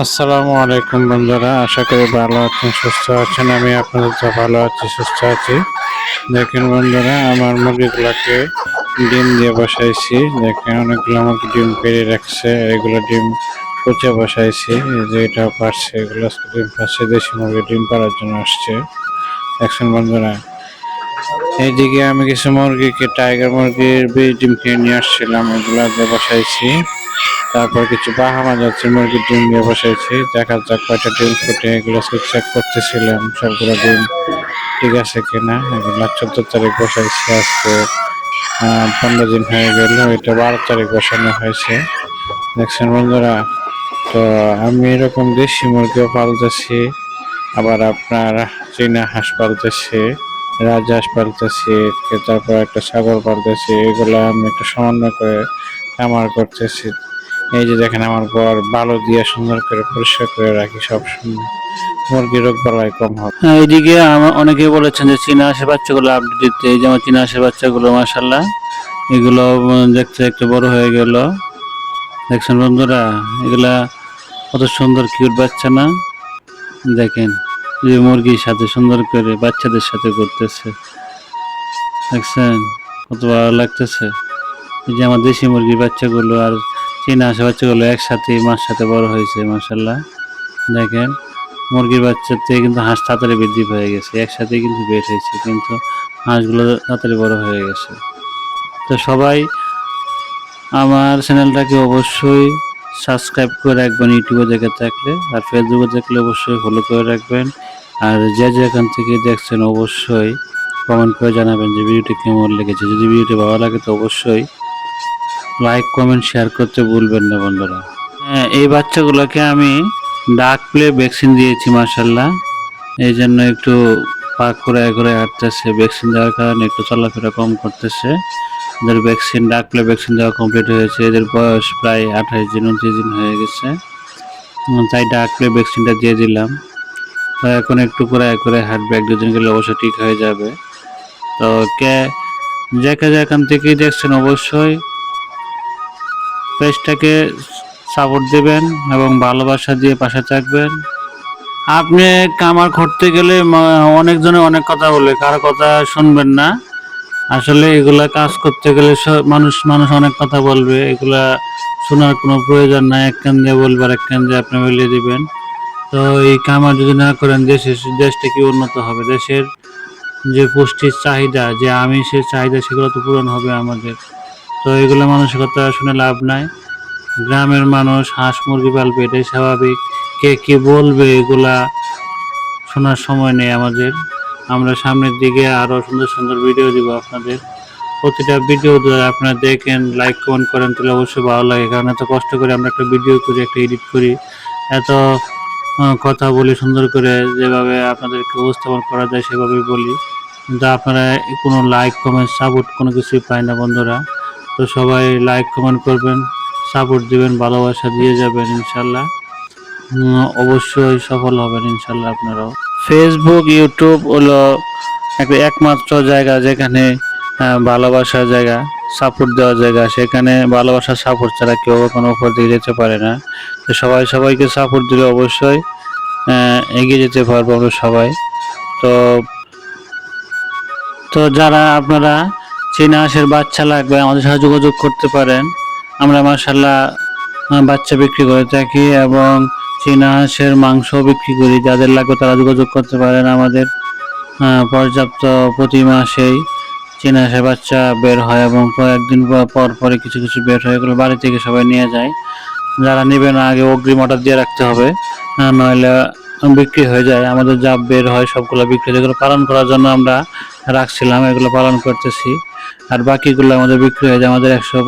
আসসালামু আলাইকুম বন্ধুরা, আশা করি ভালো আছেন, সুস্থ আছেন। আমি আপনাদের তো ভালো আছি, সুস্থ আছি। দেখেন বন্ধুরা, আমার মুরগিগুলোকে ডিম দিয়ে বসাইছি। দেখেন, অনেকগুলো আমাকে ডিম পেরে রাখছে, এগুলো ডিম কুচে বসাইছি। যে এটা পারছে, এগুলো ডিম পারছে, দেশি মুরগি ডিম পাড়ার জন্য আসছে। দেখছেন বন্ধুরা, এইদিকে আমি কিছু মুরগিকে, টাইগার মুরগির বীজ ডিম কিনে নিয়ে আসছিলাম, এগুলো দিয়ে বসাইছি। তারপর কিছু বাহামা যাচ্ছে, মুরগির ডিম দিয়ে বসাইছি দেখা যাক কয়টা ডিম ফুটে, এগুলো চেক করতেছিলাম, সবগুলো ডিম ঠিক আছে কিনা। এগুলো চোদ্দ তারিখ বসাইছি আজকে। পনেরো দিন হয়ে গেল, এটা বারো তারিখ বসানো হয়েছে। দেখছেন বন্ধুরা, তো আমি এরকম দেশি মুরগিও পালতেছি, আবার আপনার চীনা হাঁস পালতেছি রাজহাঁস পালতেছি, তারপর একটা ছাগল পালতেছি, এগুলো আমি একটু সমন্বয় করে আমার করতেছি। এই যে দেখেন আমার ঘর বালু দিয়ে সুন্দর করে পরিষ্কার করে রাখি সব সময়। মুরগি রোগ বালাই কম হবে। হ্যাঁ, এইদিকে আমার অনেকেই বলেছেন যে চীনা হাঁসের বাচ্চাগুলো আপডেট দিতে এই যেমন চীনা হাঁসের বাচ্চাগুলো মাসাল্লাহ এগুলো দেখতে একটু বড় হয়ে গেল। দেখছেন বন্ধুরা এগুলা কত সুন্দর কিউট বাচ্চা না? দেখেন যে মুরগির সাথে সুন্দর করে বাচ্চাদের সাথে করতেছে দেখছেন কত ভালো লাগতেছে। এই যে আমার দেশি মুরগির বাচ্চাগুলো আর চীনা হাঁসের বাচ্চাগুলো একসাথে, মার সাথে বড় হয়েছে মাসাল্লাহ দেখেন, মুরগির বাচ্চার থেকে কিন্তু হাঁস তাড়াতাড়ি বৃদ্ধি হয়ে গেছে, একসাথে কিন্তু বের হয়েছে, কিন্তু হাঁসগুলো তাড়াতাড়ি বড় হয়ে গেছে। তো সবাই আমার চ্যানেলটাকে অবশ্যই সাবস্ক্রাইব করে রাখবেন, ইউটিউবে দেখে থাকলে, আর ফেসবুকে দেখলে অবশ্যই ফলো করে রাখবেন। আর যে যেখান থেকে দেখছেন, অবশ্যই কমেন্ট করে জানাবেন যে ভিডিওটি কেমন লেগেছে। যদি ভিডিওটি ভালো লাগে, তো অবশ্যই লাইক কমেন্ট শেয়ার করতে ভুলবেন না বন্ধুরা। হ্যাঁ এই বাচ্চাগুলোকে আমি ডাক প্লে ভ্যাকসিন দিয়েছি মার্শাল্লাহ এই জন্য একটু পা করে করে হাঁটতেছে। ভ্যাকসিন দেওয়ার কারণে একটু চলাফেরা কম করতেছে। এদের ভ্যাকসিন ডাক প্লে ভ্যাকসিন দেওয়া কমপ্লিট হয়েছে। এদের বয়স প্রায় আঠাশ দিন, উনত্রিশ দিন হয়ে গেছে। তাই ডাক প্লে ভ্যাকসিনটা দিয়ে দিলাম। তো এখন একটু করে করে হাঁটবে, এক দুদিন গেলে অবশ্য ঠিক হয়ে যাবে। তো কে যাকে যেখান থেকেই দেখছেন অবশ্যই পেজটাকে সাপোর্ট দেবেন এবং ভালোবাসা দিয়ে পাশে থাকবেন। আপনি কামার করতে গেলে অনেকজনে অনেক কথা বলে, কারও কথা শুনবেন না। আসলে এগুলা কাজ করতে গেলে মানুষ মানুষ অনেক কথা বলবে। এগুলা শোনার কোনো প্রয়োজন নাই। এক কান দিয়ে বলবার এক কান দিয়ে আপনি বলিয়ে দিবেন। তো এই কামার যদি না করেন, দেশের, দেশটা কি উন্নত হবে? দেশের যে পুষ্টির চাহিদা, যে আমিষের চাহিদা, সেগুলো তো পূরণ হবে আমাদের। তো এগুলো মানুষের কথা শুনে লাভ নাই। গ্রামের মানুষ, হাঁস মুরগি পালবে, এটাই স্বাভাবিক। কে কি বলবে এগুলা শোনার সময় নেই আমাদের। আমরা সামনের দিকে আরও সুন্দর সুন্দর ভিডিও দিব আপনাদের। প্রতিটা ভিডিও আপনারা দেখেন লাইক কমেন্ট করেন, তাহলে অবশ্যই ভালো লাগে। কারণ এত কষ্ট করে আমরা একটা ভিডিও করি, একটা এডিট করি। এত কথা বলি সুন্দর করে, যেভাবে আপনাদেরকে উপস্থাপন করা যায় সেভাবেই বলি। কিন্তু আপনারা কোনো লাইক কমেন্ট সাপোর্ট কোনো কিছুই পায় না বন্ধুরা। তো সবাই লাইক কমেন্ট করবেন সাপোর্ট দিবেন, ভালোবাসা দিয়ে যাবেন ইনশাল্লাহ। অবশ্যই সফল হবেন ইনশাল্লাহ আপনারাও। ফেসবুক ইউটিউব হলো একমাত্র জায়গা যেখানে ভালোবাসার জায়গা সাপোর্ট দেওয়ার জায়গা। সেখানে ভালোবাসার সাপোর্ট ছাড়া কেউ কোনো উপর দিয়ে যেতে পারে না। তো সবাই সবাইকে সাপোর্ট দিলে অবশ্যই এগিয়ে যেতে পারব আমরা সবাই। তো তো যারা আপনারা চীনা হাঁসের বাচ্চা লাগবে, আমাদের সাথে যোগাযোগ করতে পারেন। আমরা মার্শাল্লাহ বাচ্চা বিক্রি করে থাকি এবং চীনা হাঁসের মাংস বিক্রি করি। যাদের লাগবে তারা যোগাযোগ করতে পারেন আমাদের পর্যাপ্ত প্রতি মাসেই চীনা হাঁসের বাচ্চা বের হয় এবং কয়েকদিন পর- পর কিছু কিছু বের হয় এগুলো বাড়ি থেকে সবাই নিয়ে যায়। যারা নেবে না, আগে অগ্রিম অর্ডার দিয়ে রাখতে হবে নইলে বিক্রি হয়ে যায়। আমাদের যা বের হয় সবগুলো বিক্রি হয়। যেগুলো পালন করার জন্য আমরা রাখছিলাম এগুলো পালন করতেছি। আর বাকিগুলো আমাদের বিক্রি হয়ে যায় আমাদের একশো